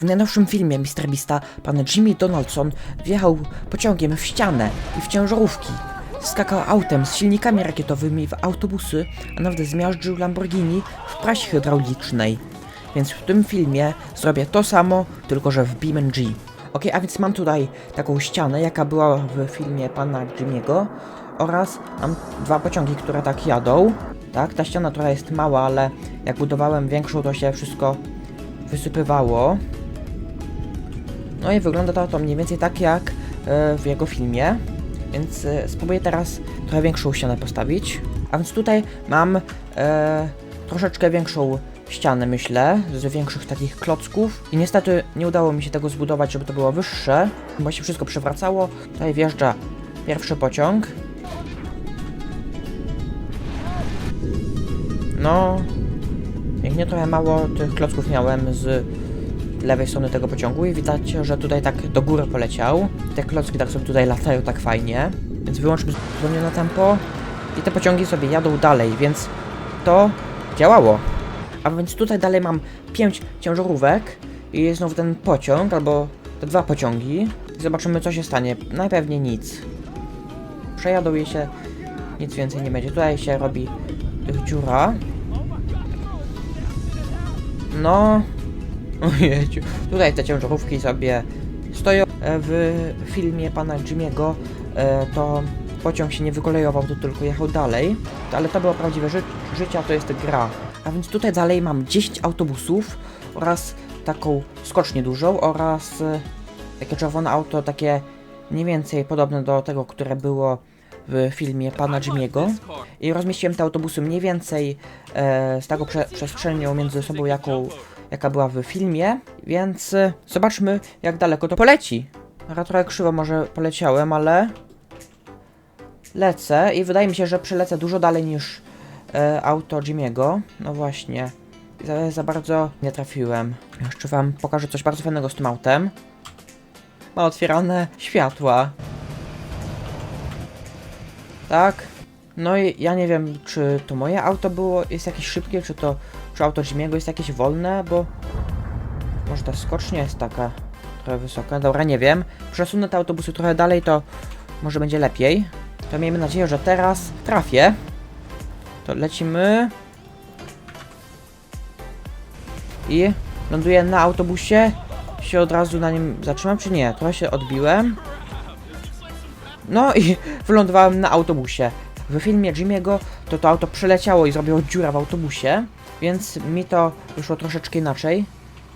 W najnowszym filmie Mr. Beasta pan Jimmy Donaldson wjechał pociągiem w ścianę i w ciężarówki. Skakał autem z silnikami rakietowymi w autobusy, a nawet zmiażdżył Lamborghini w prasie hydraulicznej. Więc w tym filmie zrobię to samo, tylko że w BeamNG. Ok, a więc mam tutaj taką ścianę, jaka była w filmie pana Jimmy'ego oraz mam dwa pociągi, które tak jadą. Tak, ta ściana trochę jest mała, ale jak budowałem większą, to się wszystko wysypywało. No i wygląda to, to mniej więcej tak jak e, w jego filmie. Więc e, spróbuję teraz trochę większą ścianę postawić. A więc tutaj mam e, troszeczkę większą ścianę, myślę, z większych takich klocków. I niestety nie udało mi się tego zbudować, żeby to było wyższe, bo się wszystko przewracało. Tutaj wjeżdża pierwszy pociąg. No, jak nie trochę mało tych klocków miałem z lewej strony tego pociągu i widać, że tutaj tak do góry poleciał. Te klocki tak sobie tutaj latają tak fajnie. Więc wyłączmy zwolnione tempo i te pociągi sobie jadą dalej, więc to działało. A więc tutaj dalej mam 5 ciężarówek i jest znowu ten pociąg, albo te dwa pociągi. I zobaczymy co się stanie. Najpewniej nic. Przejadą je się, nic więcej nie będzie. Tutaj się robi dziura. No, Ojejciu. Tutaj te ciężarówki sobie stoją. E, W filmie pana Jimmy'ego e, to pociąg się nie wykolejował, to tylko jechał dalej. Ale to było prawdziwe ży życie, a to jest gra. A więc tutaj dalej mam 10 autobusów oraz taką skocznię dużą oraz e, takie czerwone auto, takie mniej więcej podobne do tego, które było w filmie pana Jimmy'ego. I rozmieściłem te autobusy mniej więcej e, z taką prze przestrzenią między sobą, jaką jaka była w filmie, więc y, zobaczmy jak daleko to poleci. Teraz trochę krzywo może poleciałem, ale lecę i wydaje mi się, że przelecę dużo dalej niż e, auto Jimmy'ego. No właśnie, za, za bardzo nie trafiłem. Jeszcze wam pokażę coś bardzo fajnego z tym autem. Ma otwierane światła. Tak. No i ja nie wiem, czy to moje auto było, jest jakieś szybkie, czy to, czy auto Jimmy'ego jest jakieś wolne, bo może ta skocznia jest taka trochę wysoka. Dobra, nie wiem. Przesunę te autobusy trochę dalej, to może będzie lepiej. To miejmy nadzieję, że teraz trafię. To lecimy. I ląduję na autobusie. Się od razu na nim zatrzymam, czy nie? Trochę się odbiłem. No i wylądowałem na autobusie. W filmie Jimmy'ego to to auto przeleciało i zrobiło dziura w autobusie, więc mi to wyszło troszeczkę inaczej.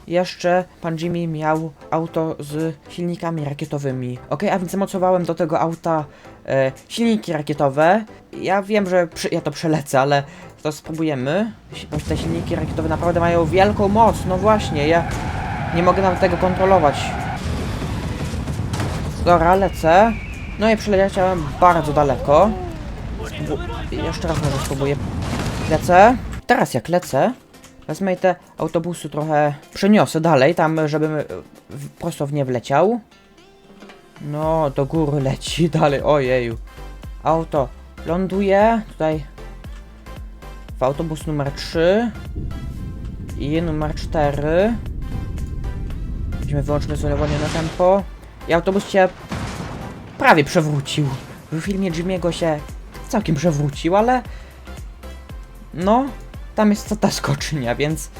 Jeszcze pan Jimmy miał auto z silnikami rakietowymi. Ok, a więc zamocowałem do tego auta e, silniki rakietowe. Ja wiem, że przy, ja to przelecę, ale to spróbujemy. Bo te silniki rakietowe naprawdę mają wielką moc. No właśnie, ja nie mogę nawet tego kontrolować. Dobra, lecę. No i przeleciałem bardzo daleko. Spróbu- jeszcze raz może spróbuję. Lecę. Teraz jak lecę, wezmę te autobusy trochę przeniosę dalej, tam żebym e, prosto w nie wleciał. No, do góry leci dalej, ojeju. Auto ląduje tutaj w autobus numer 3 i numer 4. Weźmy, wyłączmy sobie na tempo. I autobus się prawie przewrócił. W filmie Jimmy'ego się całkiem przewrócił, ale no, tam jest ta, skocznia, więc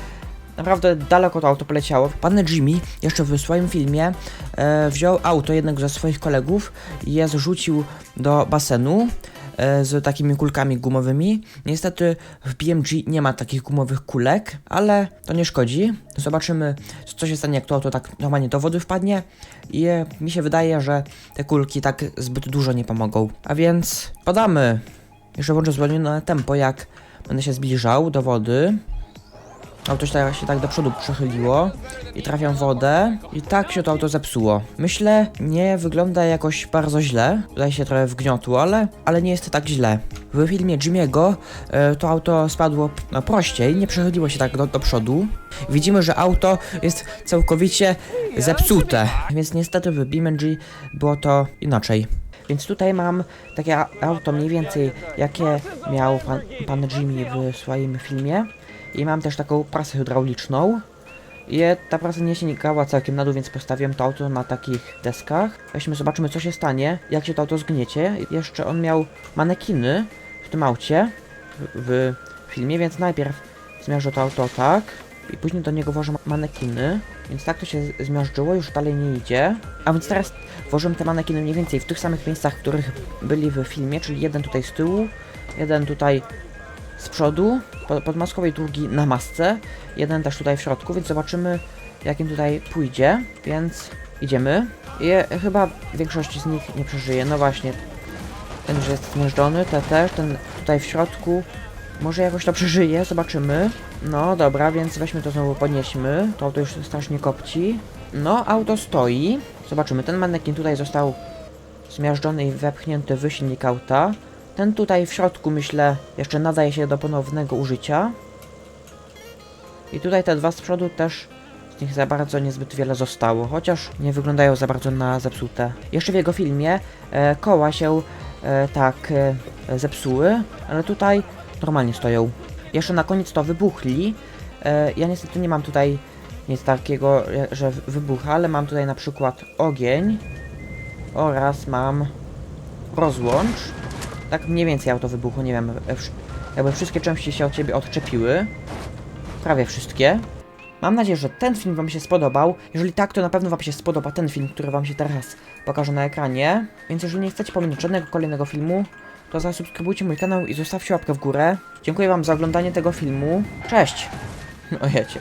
naprawdę daleko to auto poleciało. Pan Jimmy jeszcze w swoim filmie e, wziął auto jednego ze swoich kolegów i je zrzucił do basenu e, z takimi kulkami gumowymi. Niestety w BMG nie ma takich gumowych kulek, ale to nie szkodzi. Zobaczymy, co się stanie, jak to auto tak normalnie do wody wpadnie. I e, mi się wydaje, że te kulki tak zbyt dużo nie pomogą. A więc podamy. Jeszcze włączę zwolnione tempo, jak będę się zbliżał do wody. Auto się tak, tak do przodu przechyliło i trafiam w wodę i tak się to auto zepsuło. Myślę, nie wygląda jakoś bardzo źle. Tutaj się trochę wgniotło, ale, ale nie jest tak źle. W filmie Jimmy'ego e, to auto spadło no, prościej, nie przechyliło się tak do, do przodu. Widzimy, że auto jest całkowicie zepsute, więc niestety w BeamNG było to inaczej. Więc tutaj mam takie auto mniej więcej, jakie miał pan, pan Jimmy w swoim filmie. I mam też taką prasę hydrauliczną. I ta praca nie sięgała całkiem na dół, więc postawiłem to auto na takich deskach. Weźmy, zobaczymy co się stanie, jak się to auto zgniecie. Jeszcze on miał manekiny w tym aucie, w, w filmie, więc najpierw zmierzę to auto tak. I później do niego włożę manekiny, więc tak to się zmiażdżyło, już dalej nie idzie. A więc teraz włożyłem te manekiny mniej więcej w tych samych miejscach, w których byli w filmie, czyli jeden tutaj z tyłu, jeden tutaj z przodu, po- pod maską i drugi na masce, jeden też tutaj w środku, więc zobaczymy jakim tutaj pójdzie, więc idziemy. I chyba większość z nich nie przeżyje, no właśnie, ten, że jest zmierzczony, te też, ten tutaj w środku, może jakoś to przeżyje, zobaczymy. No dobra, więc weźmy to znowu, podnieśmy, to auto już strasznie kopci. No, auto stoi, zobaczymy, ten manekin tutaj został zmiażdżony i wepchnięty w silnik auta. Ten tutaj w środku, myślę, jeszcze nadaje się do ponownego użycia. I tutaj te dwa z przodu też z nich za bardzo niezbyt wiele zostało, chociaż nie wyglądają za bardzo na zepsute. Jeszcze w jego filmie e, koła się e, tak e, zepsuły, ale tutaj normalnie stoją. Jeszcze na koniec to wybuchli. E, ja niestety nie mam tutaj nic takiego, e, że wybucha, ale mam tutaj na przykład ogień oraz mam rozłącz. Tak mniej więcej auto wybuchło, nie wiem, e, jakby wszystkie części się od ciebie odczepiły. Prawie wszystkie. Mam nadzieję, że ten film Wam się spodobał. Jeżeli tak, to na pewno Wam się spodoba ten film, który Wam się teraz pokaże na ekranie. Więc jeżeli nie chcecie pominąć żadnego kolejnego filmu, to zasubskrybujcie mój kanał i zostawcie łapkę w górę. Dziękuję Wam za oglądanie tego filmu. Cześć! Ojecie.